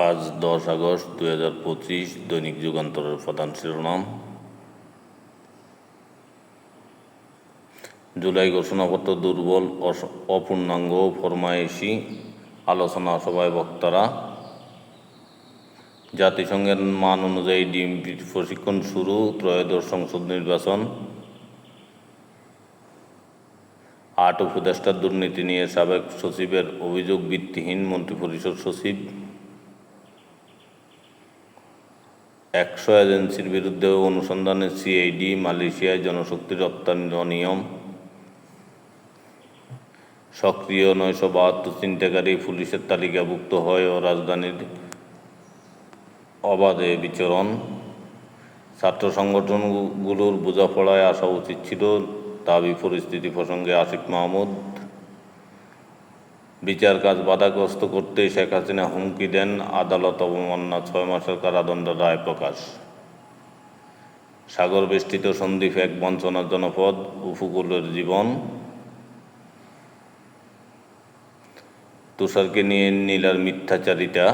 আজ দশ আগস্ট দুই হাজার পঁচিশ দৈনিক যুগান্তরের প্রধান শিরোনাম। জুলাই ঘোষণাপত্র দুর্বল অপূর্ণাঙ্গ, ফরমায়েশি, আলোচনা সভায় বক্তারা। জাতিসংঘের মান অনুযায়ী ডিএমপি প্রশিক্ষণ শুরু, ত্রয়োদশ সংসদ নির্বাচন। আট উপদেষ্টার দুর্নীতি নিয়ে সাবেক সচিবের অভিযোগ ভিত্তিহীন মন্ত্রিপরিষদ সচিব। একশো এজেন্সির বিরুদ্ধে অনুসন্ধানে সিআইডি মালয়েশিয়ায় জনশক্তি রপ্তানি অনিয়ম। সক্রিয় নয়শো বাহাত্তর চিন্তাকারী পুলিশের তালিকাভুক্ত হয় ও রাজধানীর অবাধে বিচরণ। ছাত্র সংগঠনগুলোর বোঝাপড়ায় আসা উচিত ছিল দাবি পরিস্থিতি প্রসঙ্গে আশিক মাহমুদ। বিচার কাজ বাধাগ্রস্ত করতে শেখ হাসিনা হুমকি দেন আদালত অবমাননা ছয় মাসের কারাদণ্ড রায় প্রকাশ। সাগর বেষ্টিত সন্দ্বীপ এক বঞ্চনার জনপদ, উপকূলের জীবন। তুষারকে নিয়ে নীলার মিথ্যাচারিতা।